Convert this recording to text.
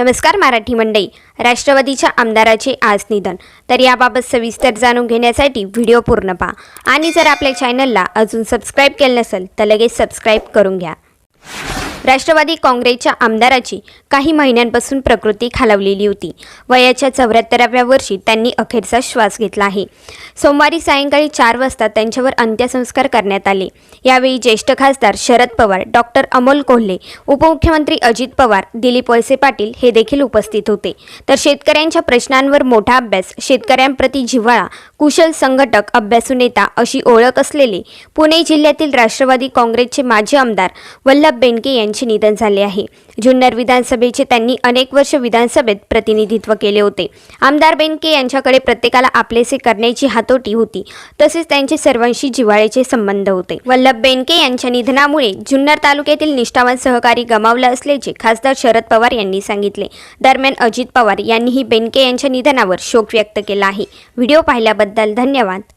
नमस्कार मराठी मंडई राष्ट्रवादीच्या आमदाराचे आज निधन. तर याबाबत सविस्तर जाणून घेण्यासाठी व्हिडिओ पूर्ण पहा. आणि जर आपल्या चॅनलला अजून सबस्क्राईब केलं नसेल तर लगेच सबस्क्राईब करून घ्या. राष्ट्रवादी काँग्रेसच्या आमदाराची काही महिन्यांपासून प्रकृती खालावलेली होती. वयाच्या चौऱ्याहत्तराव्या वर्षी त्यांनी अखेरचा श्वास घेतला आहे. सोमवारी सायंकाळी चार वाजता त्यांच्यावर अंत्यसंस्कार करण्यात आले. यावेळी ज्येष्ठ खासदार शरद पवार डॉक्टर अमोल कोल्हे उपमुख्यमंत्री अजित पवार दिलीप वळसे पाटील हे देखील उपस्थित होते. तर शेतकऱ्यांच्या प्रश्नांवर मोठा अभ्यास शेतकऱ्यांप्रती जिव्हाळा कुशल संघटक अभ्यासू नेता अशी ओळख असलेले पुणे जिल्ह्यातील राष्ट्रवादी काँग्रेसचे माजी आमदार वल्लभ बेनके यांचे निधन झाले आहे. जुन्नर विधानसभेचे त्यांनी अनेक वर्ष विधानसभेत प्रतिनिधित्व केले होते. आमदार बेनके यांच्याकडे प्रत्येकाला आपलेसे करण्याची हातोटी होती. तसेच त्यांचे सर्वांशी जिव्हाळ्याचे संबंध होते. वल्लभ बेनके यांच्या निधनामुळे जुन्नर तालुक्यातील निष्ठावान सहकारी गमावला असल्याचे खासदार शरद पवार यांनी सांगितले. दरम्यान अजित पवार यांनीही बेनके यांच्या निधनावर शोक व्यक्त केला आहे. व्हिडिओ पाहिल्याबद्दल धन्यवाद.